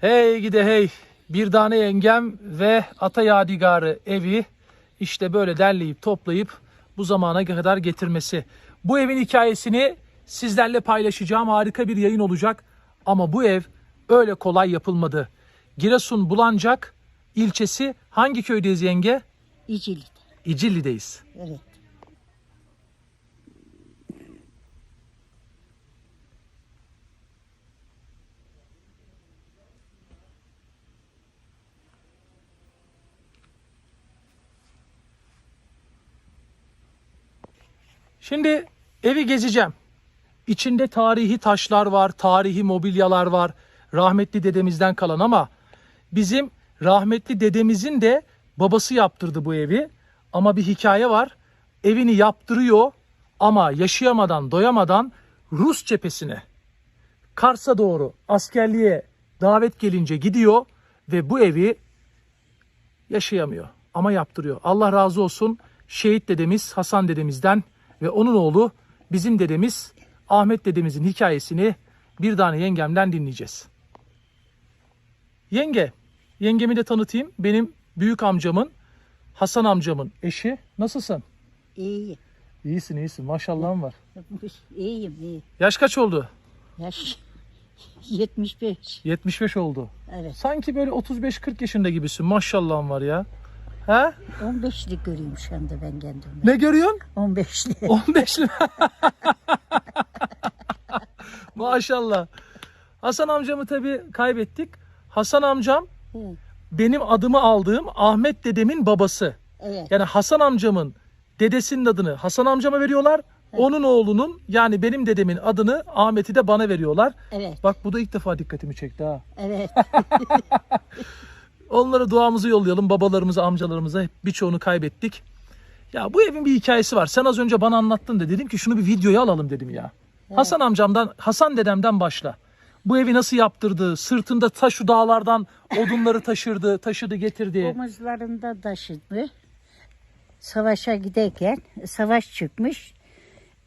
Hey gide hey. Bir tane yengem ve ata yadigarı evi işte böyle derleyip toplayıp bu zamana kadar getirmesi. Bu evin hikayesini sizlerle paylaşacağım. Harika bir yayın olacak. Ama bu ev öyle kolay yapılmadı. Giresun Bulancak ilçesi hangi köydeyiz yenge? İcil'de. İcilli'deyiz. Evet. Şimdi evi gezeceğim. İçinde tarihi taşlar var, tarihi mobilyalar var. Rahmetli dedemizden kalan ama bizim rahmetli dedemizin de babası yaptırdı bu evi. Ama bir hikaye var. Evini yaptırıyor ama yaşayamadan, doyamadan Rus cephesine, Kars'a doğru askerliğe davet gelince gidiyor ve bu evi yaşayamıyor ama yaptırıyor. Allah razı olsun şehit dedemiz Hasan dedemizden ve onun oğlu bizim dedemiz Ahmet dedemizin hikayesini bir tane yengemden dinleyeceğiz. Yenge, yengemi de tanıtayım. Benim büyük amcamın Hasan amcamın eşi. Nasılsın? İyiyim. İyisin iyisin maşallahın var. İyiyim iyi. Yaş kaç oldu? Yaş 75. 75 oldu. Evet. Sanki böyle 35-40 yaşında gibisin maşallahın var ya. He? 15'lik görüyorum şu anda ben kendimi. Ne görüyorsun? 15'lik. 15 lira. Maşallah. Hasan amcamı tabii kaybettik. Hasan amcam Hı, benim adımı aldığım Ahmet dedemin babası. evet. Yani Hasan amcamın dedesinin adını Hasan amcama veriyorlar. Onun oğlunun yani benim dedemin adını Ahmet'i de bana veriyorlar. Evet. Bak bu da ilk defa dikkatimi çekti ha. Evet. Onlara duamızı yollayalım. Babalarımıza, amcalarımıza birçoğunu kaybettik. Ya bu evin bir hikayesi var. Sen az önce bana anlattın da dedim ki şunu bir videoya alalım dedim ya. Hasan amcamdan, Hasan dedemden başla. Bu evi nasıl yaptırdı? Sırtında ta şu dağlardan odunları taşırdı, taşıdı, getirdi. Omuzlarında taşıdı. Savaşa giderken savaş çıkmış.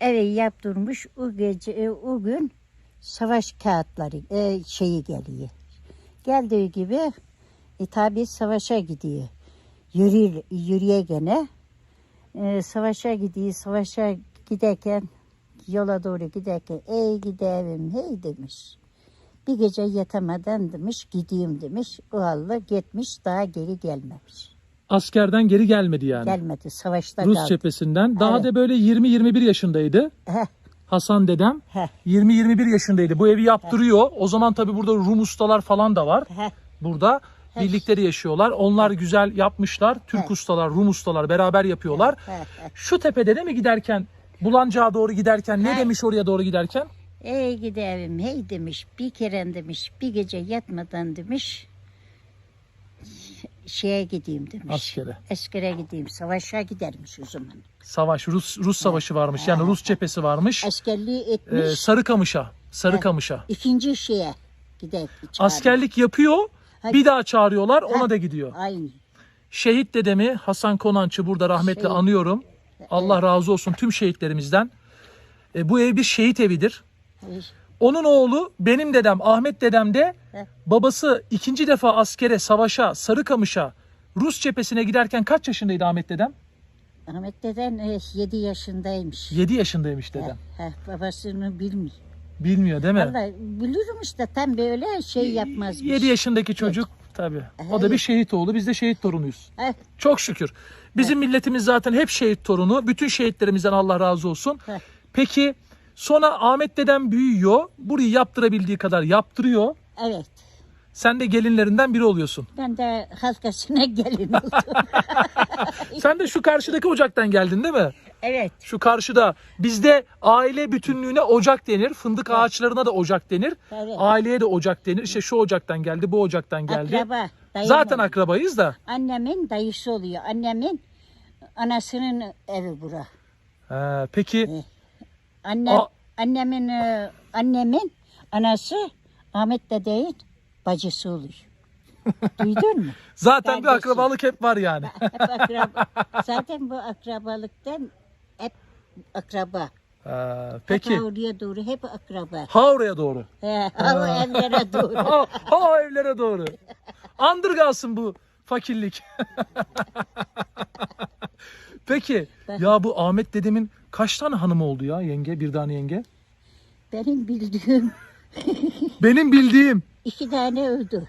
Evi yaptırmış. O gece e, o gün savaş kağıtları e, şeyi geliyor. Geldiği gibi tabi savaşa gidiyor. Yürüyor, yürüye gene. E, savaşa gidiyor. Savaşa giderken yola doğru giderken ey gidevim hey demiş. Bir gece yatamadan demiş gideyim demiş. O Allah gitmiş daha geri gelmemiş. Askerden geri gelmedi yani. Gelmedi savaşta Rus kaldı. cephesinden. Daha Evet. da böyle 20-21 yaşındaydı. Heh, Hasan dedem. heh, 20-21 yaşındaydı. Bu evi yaptırıyor. O zaman tabii burada Rum ustalar falan da var. heh. burada. Birlikleri yaşıyorlar. Onlar güzel yapmışlar. Türk Evet. ustalar, Rum ustalar beraber yapıyorlar. heh. Şu tepede de mi giderken, Bulancak'a doğru giderken ne Evet. demiş oraya doğru giderken? Ey gidevim hey demiş. Bir kere demiş bir gece yatmadan demiş. Şeye gideyim demiş. Askere. Askere gideyim. Savaşa gidermiş o zaman. Savaş, Rus Rus savaşı varmış. Yani Rus cephesi varmış. Askerliği Ee, etmiş. Sarıkamış'a, Sarıkamış'a. ikinci şeye gider. Askerlik yapıyor. Hayır. Bir daha çağırıyorlar. Ona da gidiyor. Aynı. Şehit dedemi Hasan Konanç'ı burada rahmetli Şehit. anıyorum. Allah razı olsun tüm şehitlerimizden. E, bu ev bir şehit evidir. Onun oğlu benim dedem Ahmet dedem de Heh. babası ikinci defa askere, savaşa, Sarıkamış'a, Rus cephesine giderken kaç yaşındaydı Ahmet dedem? Ahmet deden 7 yaşındaymış. 7 yaşındaymış dedem. Heh, babasını bilmiyor. Bilmiyor değil mi? Vallahi bilirim işte tam böyle şey yapmazmış. 7 yaşındaki çocuk tabii. O da bir şehit oğlu. Biz de şehit torunuyuz. Heh, Çok şükür. Bizim milletimiz zaten hep şehit torunu. Bütün şehitlerimizden Allah razı olsun. Heh. Peki sonra Ahmet dedem büyüyor. Burayı yaptırabildiği kadar yaptırıyor. evet. Sen de gelinlerinden biri oluyorsun. Ben de halkasına gelin oldum. Sen de şu karşıdaki ocaktan geldin değil mi? Evet. Şu karşıda bizde aile bütünlüğüne ocak denir. Fındık ağaçlarına da ocak denir. Evet. Aileye de ocak denir. İşte şu ocaktan geldi, bu ocaktan geldi. Akraba. dayım Zaten oluyor. akrabayız da. Annemin dayısı oluyor. Annemin anasının evi bura. He, peki Annem, A- annemin e, annemin anası Ahmet dedeyin bacısı oluyor. Duydun mu? zaten bir Kardeşim. akrabalık hep var yani. Hep akraba. Zaten bu akrabalıktan akraba. Ha, peki. Hatta oraya doğru hep akraba. Ha oraya doğru. He, o evlere doğru. Ha, ha evlere doğru. Andırgasın bu fakirlik. Peki ya bu Ahmet dedemin kaç tane hanımı oldu ya yenge? Bir tane yenge. Benim bildiğim Benim bildiğim. iki tane öldü.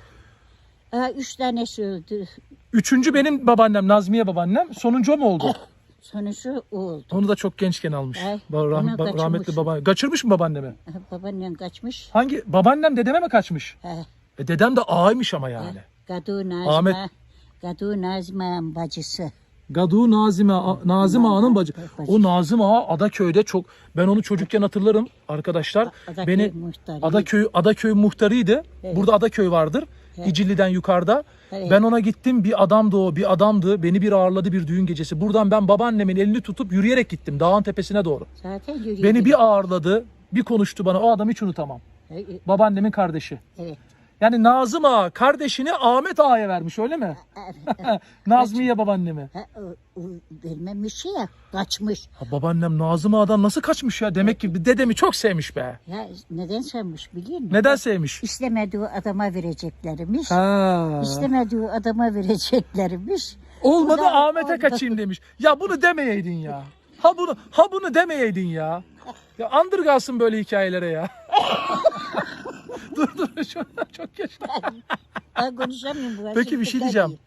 Aa, üç tanesi öldü. Üçüncü benim babaannem Nazmiye babaannem. Sonuncu mu oldu? Sonucu o oldu. Onu da çok gençken almış. Ay, Ba- rah- ba- rahmetli baba. Kaçırmış mı babaannemi? Aha, Babaannen kaçmış. Hangi? Babaannem dedeme mi kaçmış? He, E dedem de ağaymış ama yani. Gadu Nazma. Ahmet- Gadu Nazma'nın bacısı. Gadu Nazime Nazım Ağa'nın bacı. O Nazım Ağa Adaköy'de çok ben onu çocukken hatırlarım arkadaşlar. Adaköy Beni muhtarı. Adaköy Adaköy muhtarıydı. Evet. Burada Adaköy vardır. İcilli'den yukarıda. Evet. Ben ona gittim. Bir adamdı o, bir adamdı. Beni bir ağırladı bir düğün gecesi. Buradan ben babaannemin elini tutup yürüyerek gittim dağın tepesine doğru. Zaten yürüyordu. Beni bir ağırladı, bir konuştu bana. O adamı hiç unutamam. E, e, Babaannemin kardeşi. Evet. Yani Nazım Ağa kardeşini Ahmet Ağa'ya vermiş öyle mi? Nazmiye babaannemi. Ha, o, o vermemiş ya. Kaçmış. Ha, babaannem Nazım Ağa'dan nasıl kaçmış ya? Demek ki dedemi çok sevmiş be. Ya neden sanmış biliyor musun? Neden sevmiş? İstemediği adama vereceklermiş. Ha. İstemediği adama vereceklermiş. Olmadı da- Ahmet'e oldu. kaçayım demiş. Ya bunu demeyeydin ya. Ha bunu ha bunu demeyeydin ya. Ya andırgasın böyle hikayelere ya. dur dur şu an çok yaşlı. Ben konuşamıyorum. bu Peki bir şey diyeceğim.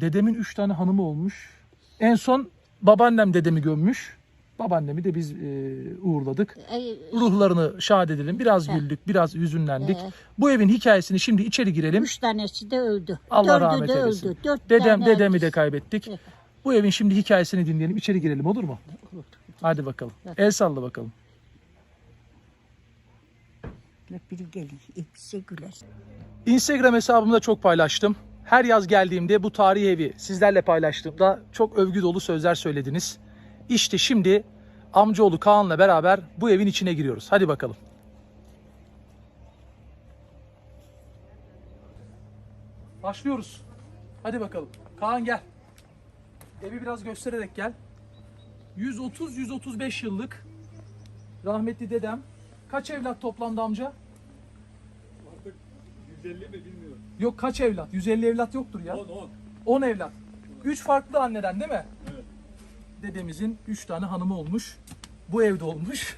Dedemin üç tane hanımı olmuş. En son babaannem dedemi gömmüş. Babaannemi de biz e, uğurladık. Ruhlarını şad edelim. Biraz güldük, biraz hüzünlendik. Evet. Bu evin hikayesini şimdi içeri girelim. Üç tanesi de öldü. Allah Dördü rahmet de eylesin. öldü. Dört Dedem, tane dedemi öldü. de kaybettik. Bu evin şimdi hikayesini dinleyelim. İçeri girelim olur mu? Hadi bakalım. El salla bakalım. Biri gelir. İkisi güler. Instagram hesabımda çok paylaştım. Her yaz geldiğimde bu tarihi evi sizlerle paylaştığımda çok övgü dolu sözler söylediniz. İşte şimdi amcaoğlu Kaan'la beraber bu evin içine giriyoruz. Hadi bakalım. Başlıyoruz. Hadi bakalım. Kaan gel. Evi biraz göstererek gel. 130-135 yıllık rahmetli dedem. Kaç evlat toplamda amca? 150 mi bilmiyorum. Yok kaç evlat? 150 evlat yoktur ya. 10 10. 10 evlat. 3 farklı anneden değil mi? Dedemizin 3 tane hanımı olmuş. Bu evde olmuş.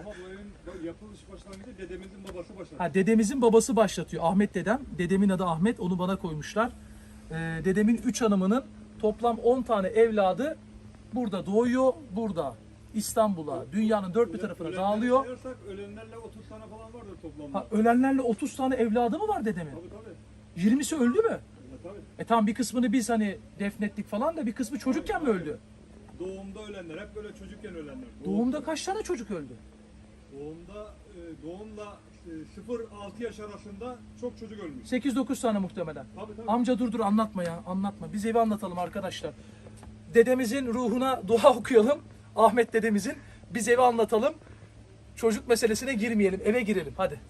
Ama bu evin yapılış başlangıcı dedemizin babası başladı. Ha, dedemizin babası başlatıyor. Ahmet dedem. Dedemin adı Ahmet. Onu bana koymuşlar. Ee, dedemin 3 hanımının toplam 10 tane evladı burada doğuyor. Burada İstanbul'a, dünyanın dört bir tarafına Ölenleri dağılıyor. sayarsak ölenlerle 30 tane falan vardır toplamda. Ha, ölenlerle 30 tane evladı mı var dedemin? Tabii tabii. 20'si öldü mü? Ya, tabii. E tam bir kısmını biz hani defnettik falan da bir kısmı çocukken mi öldü? Doğumda ölenler hep böyle çocukken ölenler. Doğum- Doğumda kaç tane çocuk öldü? Doğumda e, doğumla e, 0-6 yaş arasında çok çocuk ölmüş. 8-9 tane muhtemelen. Tabii tabii. Amca dur dur anlatma ya anlatma. Biz evi anlatalım arkadaşlar. Dedemizin ruhuna dua okuyalım. Ahmet dedemizin. Biz evi anlatalım. Çocuk meselesine girmeyelim. Eve girelim hadi.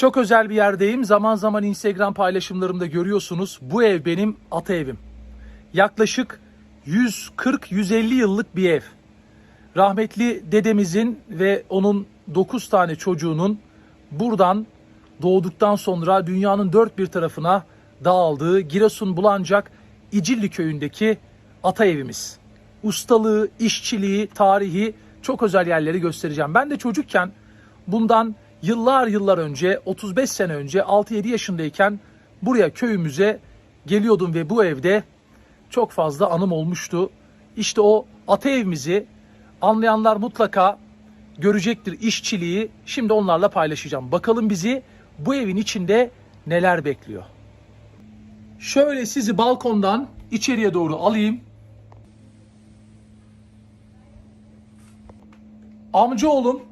Çok özel bir yerdeyim. Zaman zaman Instagram paylaşımlarımda görüyorsunuz. Bu ev benim ata evim. Yaklaşık 140-150 yıllık bir ev. Rahmetli dedemizin ve onun 9 tane çocuğunun buradan doğduktan sonra dünyanın dört bir tarafına dağıldığı Giresun Bulancak İcilli köyündeki ata evimiz. Ustalığı, işçiliği, tarihi çok özel yerleri göstereceğim. Ben de çocukken bundan yıllar yıllar önce 35 sene önce 6-7 yaşındayken buraya köyümüze geliyordum ve bu evde çok fazla anım olmuştu. İşte o ata evimizi anlayanlar mutlaka görecektir işçiliği. Şimdi onlarla paylaşacağım. Bakalım bizi bu evin içinde neler bekliyor. Şöyle sizi balkondan içeriye doğru alayım. Amcaoğlum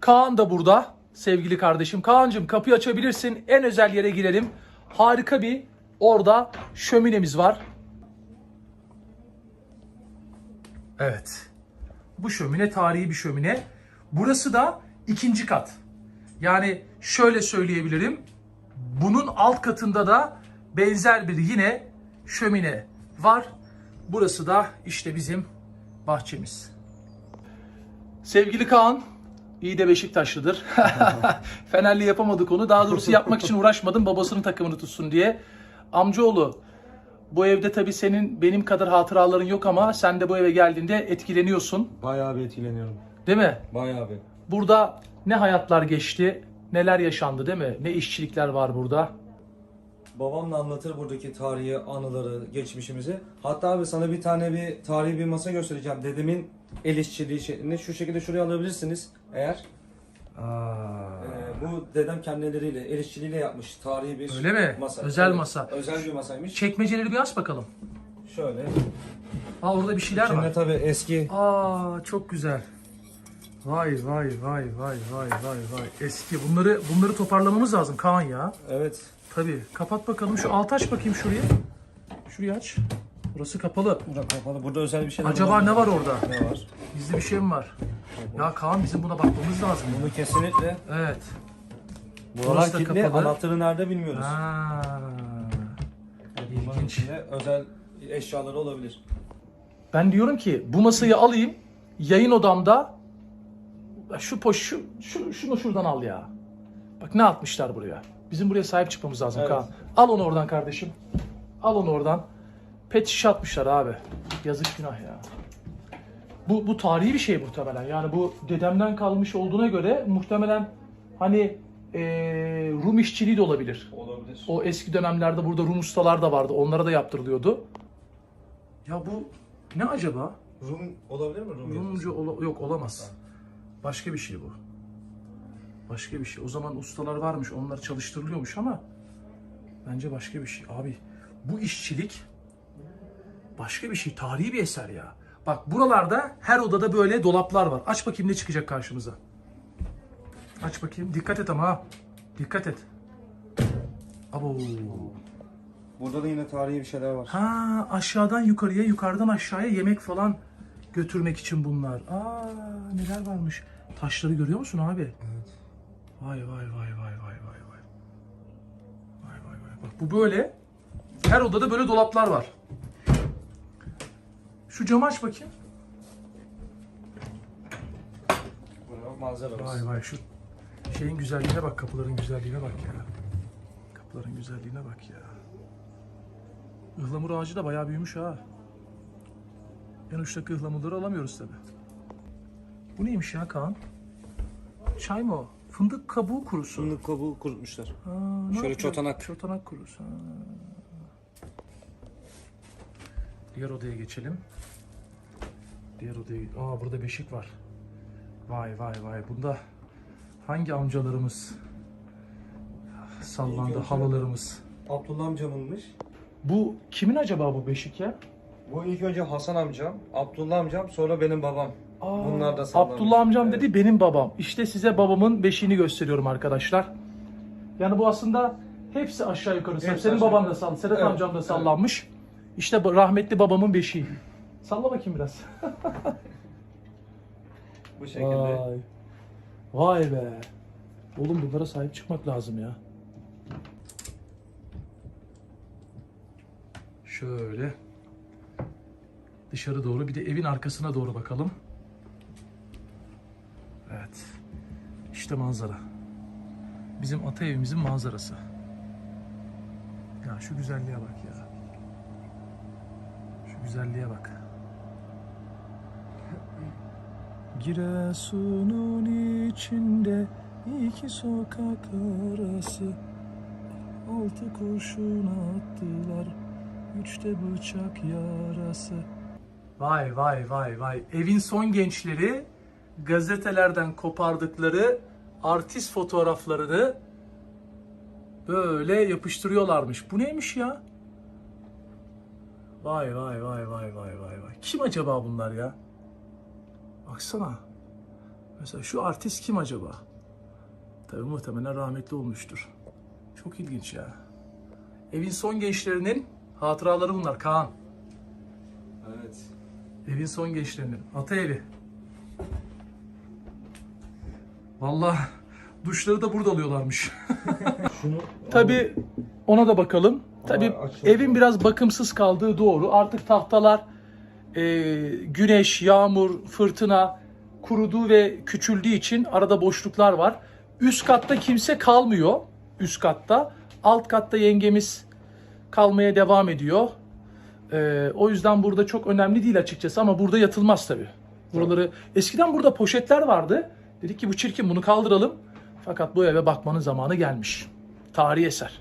Kaan da burada sevgili kardeşim. Kaan'cığım kapıyı açabilirsin. En özel yere girelim. Harika bir orada şöminemiz var. Evet. Bu şömine tarihi bir şömine. Burası da ikinci kat. Yani şöyle söyleyebilirim. Bunun alt katında da benzer bir yine şömine var. Burası da işte bizim bahçemiz. Sevgili Kaan, iyi de Beşiktaşlıdır. Fenerli yapamadık onu. Daha doğrusu yapmak için uğraşmadım babasının takımını tutsun diye. Amcaoğlu, bu evde tabii senin benim kadar hatıraların yok ama sen de bu eve geldiğinde etkileniyorsun. Bayağı bir etkileniyorum. Değil mi? Bayağı bir. Burada ne hayatlar geçti, neler yaşandı değil mi? Ne işçilikler var burada. Babam da anlatır buradaki tarihi, anıları, geçmişimizi. Hatta abi sana bir tane bir tarihi bir masa göstereceğim. Dedemin el işçiliği şeklinde. Şu şekilde şuraya alabilirsiniz eğer. Ee, bu dedem kendileriyle, el işçiliğiyle yapmış tarihi bir Öyle mi? masa. Özel masa. Özel bir masaymış. Çekmeceleri bir aç bakalım. Şöyle. Aa orada bir şeyler İçinde var. tabii eski Aa çok güzel. Vay vay vay vay vay vay vay. Eski. Bunları bunları toparlamamız lazım Kaan ya. evet Tabii. Kapat bakalım. Şu altı aç bakayım şurayı. Şurayı aç. Burası kapalı. burada kapalı. Burada özel bir şeyler Acaba ne var orada? Ne var? Gizli bir şey mi var? Ya Kaan bizim buna bakmamız lazım. Bunu kesinlikle Evet. Buralar Burası da kilitli. kapalı. Anahtarı nerede bilmiyoruz. Ha. İlginç. içinde özel eşyaları olabilir. Ben diyorum ki bu masayı alayım. Yayın odamda şu poş şu, şu şunu şuradan al ya. Bak ne atmışlar buraya. Bizim buraya sahip çıkmamız lazım Evet. Kaan. Al onu oradan kardeşim. Al onu oradan. Pet şiş atmışlar abi. Yazık günah ya. Bu, bu tarihi bir şey muhtemelen. Yani bu dedemden kalmış olduğuna göre muhtemelen hani eee, Rum işçiliği de olabilir. Olabilir. O eski dönemlerde burada Rum ustalar da vardı. Onlara da yaptırılıyordu. Ya bu ne acaba? Rum olabilir mi? Rum Rumcu ola- yok olamaz. Başka bir şey bu. Başka bir şey. O zaman ustalar varmış, onlar çalıştırılıyormuş ama bence başka bir şey. Abi bu işçilik başka bir şey. Tarihi bir eser ya. Bak buralarda her odada böyle dolaplar var. Aç bakayım ne çıkacak karşımıza. Aç bakayım. Dikkat et ama ha. Dikkat et. Abo. Burada da yine tarihi bir şeyler var. Ha aşağıdan yukarıya, yukarıdan aşağıya yemek falan götürmek için bunlar. Aa neler varmış. Taşları görüyor musun abi? Evet. Vay vay vay vay vay vay vay. Vay vay vay. Bak bu böyle. Her odada böyle dolaplar var. Şu camı aç bakayım. Manzaramız. Vay vay şu şeyin güzelliğine bak, kapıların güzelliğine bak ya. Kapıların güzelliğine bak ya. Ihlamur ağacı da bayağı büyümüş ha. En uçtaki ıhlamurları alamıyoruz tabi. Bu neymiş ya Kaan? Çay mı o? Fındık kabuğu kurusu. Fındık kabuğu kurutmuşlar. Ha, ne Şöyle yapıyor? çotanak. Çotanak kurusu. ha. Diğer odaya geçelim. Diğer odaya... Aa burada beşik var. Vay vay vay. Bunda hangi amcalarımız sallandı, halalarımız. Abdullah amcamınmış. Bu kimin acaba bu beşik ya? Bu ilk önce Hasan amcam, Abdullah amcam, sonra benim babam. Aa, Bunlar da sallanmış. Abdullah amcam Evet. dedi benim babam. İşte size babamın beşiğini gösteriyorum arkadaşlar. Yani bu aslında hepsi aşağı yukarı. Hepsi Senin aşağı baban da yukarı. sall, Sedat Evet, amcam da evet. İşte rahmetli babamın beşiği. Salla bakayım biraz. Bu şekilde. Vay. Vay be. Oğlum bunlara sahip çıkmak lazım ya. Şöyle. Dışarı doğru bir de evin arkasına doğru bakalım. Evet. İşte manzara. Bizim ata evimizin manzarası. Ya şu güzelliğe bak ya. Güzelliğe bak. Giresun'un içinde iki sokak arası Altı kurşun attılar Üçte bıçak yarası Vay vay vay vay. Evin son gençleri gazetelerden kopardıkları artist fotoğraflarını böyle yapıştırıyorlarmış. Bu neymiş ya? Vay vay vay vay vay vay vay. Kim acaba bunlar ya? Baksana. Mesela şu artist kim acaba? Tabii muhtemelen rahmetli olmuştur. Çok ilginç ya. Evin son gençlerinin hatıraları bunlar Kaan. Evet. Evin son gençlerinin. Ata evi. Vallahi duşları da burada alıyorlarmış. Şunu Tabii ona da bakalım. Tabii açıldı. evin biraz bakımsız kaldığı doğru. Artık tahtalar e, güneş, yağmur, fırtına kuruduğu ve küçüldüğü için arada boşluklar var. Üst katta kimse kalmıyor. Üst katta. Alt katta yengemiz kalmaya devam ediyor. E, o yüzden burada çok önemli değil açıkçası ama burada yatılmaz tabii. Buraları eskiden burada poşetler vardı. Dedik ki bu çirkin bunu kaldıralım. Fakat bu eve bakmanın zamanı gelmiş. Tarihi eser.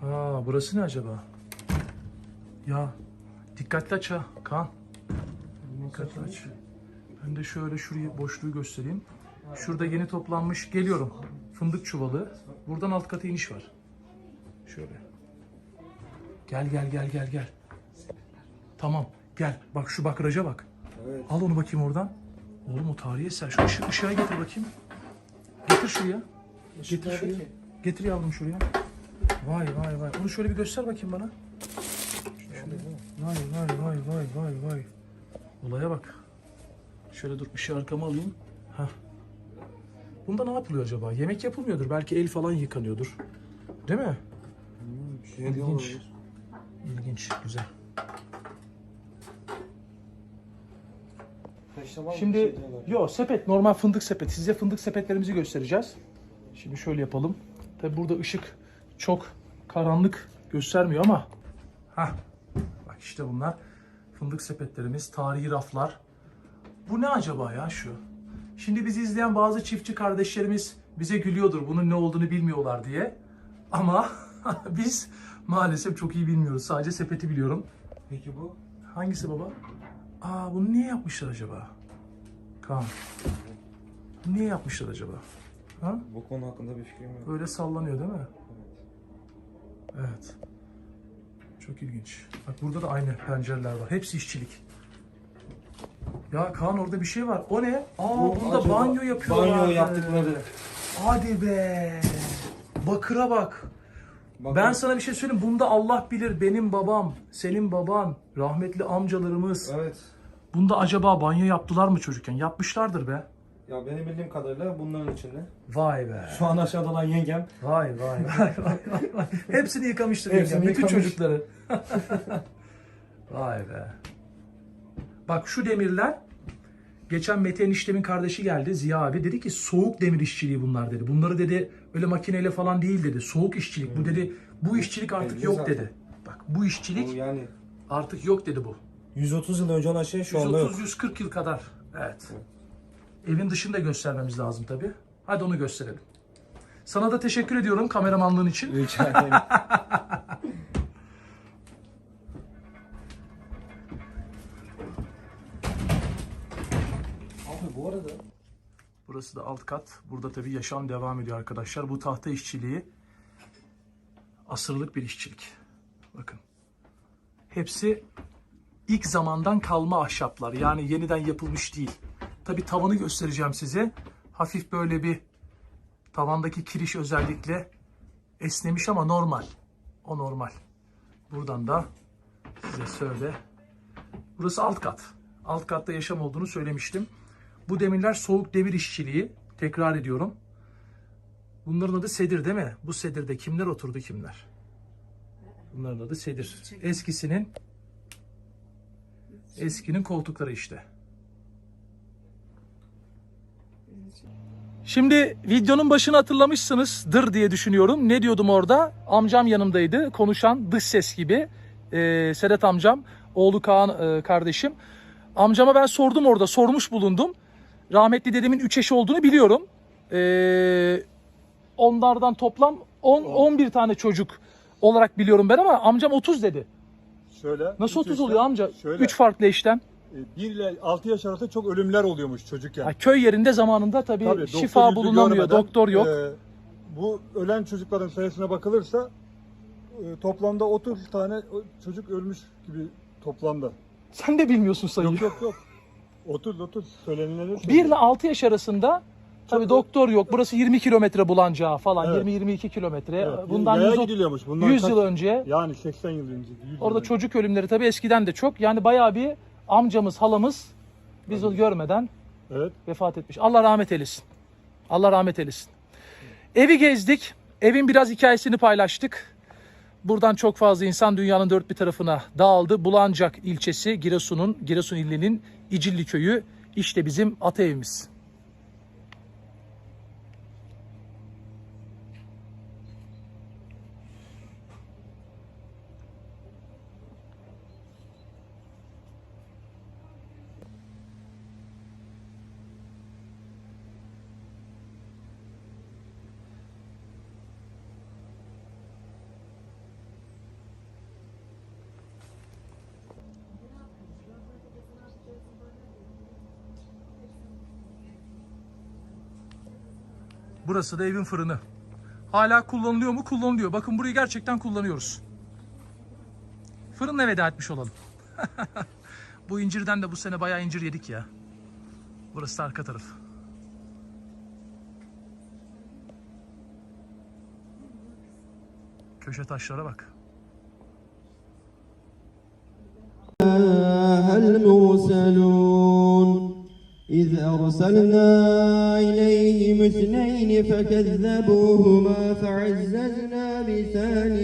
Ha, burası ne acaba? Ya dikkatli aç ha Kaan. Dikkatli aç. Ben de şöyle şurayı boşluğu göstereyim. Şurada yeni toplanmış geliyorum. Fındık çuvalı. Buradan alt kata iniş var. Şöyle. Gel gel gel gel gel. Tamam gel. Bak şu bakraja bak. Evet. Al onu bakayım oradan. Oğlum o tarihi eser. Şu ışığı, ışığa getir bakayım. Getir şuraya. Getir şuraya. Getir yavrum şuraya. Vay vay vay. Onu şöyle bir göster bakayım bana. Şöyle. Vay vay vay vay vay vay. Olaya bak. Şöyle dur ışığı arkama alayım. Hah. Bunda ne yapılıyor acaba? Yemek yapılmıyordur. Belki el falan yıkanıyordur. Değil mi? şey İlginç. İlginç. Güzel. Şimdi yo sepet normal fındık sepeti. Size fındık sepetlerimizi göstereceğiz. Şimdi şöyle yapalım. Tabi burada ışık çok karanlık göstermiyor ama ha bak işte bunlar fındık sepetlerimiz, tarihi raflar. Bu ne acaba ya şu? Şimdi bizi izleyen bazı çiftçi kardeşlerimiz bize gülüyordur bunun ne olduğunu bilmiyorlar diye. Ama biz maalesef çok iyi bilmiyoruz. Sadece sepeti biliyorum. Peki bu? Hangisi baba? Aa bunu niye yapmışlar acaba? Kaan. Niye yapmışlar acaba? Ha? Bu konu hakkında bir fikrim yok. Böyle sallanıyor değil mi? Evet. Çok ilginç. Bak burada da aynı pencereler var. Hepsi işçilik. Ya Kaan orada bir şey var. O ne? Aa burada acaba banyo yapıyorlar. Banyo yaptıkları. Hadi be. Bakıra bak. Bak, Ben sana bir şey söyleyeyim. Bunda Allah bilir benim babam, senin baban, rahmetli amcalarımız. Evet. Bunda acaba banyo yaptılar mı çocukken? Yapmışlardır be. Ya benim bildiğim kadarıyla bunların içinde. Vay be. Şu an aşağıda olan yengem. Vay vay vay vay vay. Hepsini yıkamıştır Hepsini yengem, bütün yıkamış. çocukları. vay be. Bak şu demirler geçen Mete eniştemin kardeşi geldi Ziya abi dedi ki soğuk demir işçiliği bunlar dedi. Bunları dedi öyle makineyle falan değil dedi. Soğuk işçilik. Bu dedi bu işçilik artık Belli yok zaten. dedi. Bak bu işçilik Bu yani artık yok dedi bu. 130 yıl önce olan şey şu anda yok. 130-140 yıl kadar. Evet. Evin dışını da göstermemiz lazım tabii. Hadi onu gösterelim. Sana da teşekkür ediyorum kameramanlığın için. Rica ederim. Abi bu arada Burası da alt kat. Burada tabii yaşam devam ediyor arkadaşlar. Bu tahta işçiliği asırlık bir işçilik. Bakın. Hepsi ilk zamandan kalma ahşaplar. Yani yeniden yapılmış değil. Tabii tavanı göstereceğim size. Hafif böyle bir tavandaki kiriş özellikle esnemiş ama normal. O normal. Buradan da size söyle. Burası alt kat. Alt katta yaşam olduğunu söylemiştim. Bu demirler soğuk demir işçiliği. Tekrar ediyorum. Bunların adı sedir değil mi? Bu sedirde kimler oturdu kimler? Bunların adı sedir. Eskisinin eskinin koltukları işte. Şimdi videonun başını hatırlamışsınızdır diye düşünüyorum. Ne diyordum orada? Amcam yanımdaydı. Konuşan dış ses gibi. Ee, Sedat amcam, oğlu Kaan e, kardeşim. Amcama ben sordum orada, sormuş bulundum. Rahmetli dedemin 3 eşi olduğunu biliyorum. Ee, onlardan toplam 10 11 tane çocuk olarak biliyorum ben ama amcam 30 dedi. Şöyle. Nasıl üç 30 yaşta- oluyor amca? Şöyle. 3 farklı eşten. 1 ile 6 yaş arasında çok ölümler oluyormuş çocukken. Ha, köy yerinde zamanında tabii, Tabii, şifa bulunamıyor, doktor yok. e, bu ölen çocukların sayısına bakılırsa e, toplamda 30 tane çocuk ölmüş gibi toplamda. Sen de bilmiyorsun sayıyı. Yok yok yok. 30 30 söylenenleri 1 ile 6 yaş arasında tabii Çok- doktor yok. Burası 20 kilometre bulancağı falan. Evet. 20-22 kilometre. Evet, Bundan yaya 100, gidiliyormuş. Bundan 100 kaç- yıl önce Yani 80 yıl önce. 100 orada yıl önce. çocuk ölümleri tabii eskiden de çok. Yani bayağı bir amcamız, halamız biz onu görmeden Evet. vefat etmiş. Allah rahmet eylesin. Allah rahmet eylesin. Evi gezdik. Evin biraz hikayesini paylaştık. Buradan çok fazla insan dünyanın dört bir tarafına dağıldı. Bulancak ilçesi Giresun'un, Giresun ilinin İcilli köyü. İşte bizim ata evimiz. Burası da evin fırını. Hala kullanılıyor mu? Kullanılıyor. Bakın burayı gerçekten kullanıyoruz. Fırınla veda etmiş olalım. bu incirden de bu sene bayağı incir yedik ya. Burası da arka taraf. Köşe taşlara bak. المرسلون إذ أرسلنا إليهم اثنين فكذبوهما فعززنا بثالث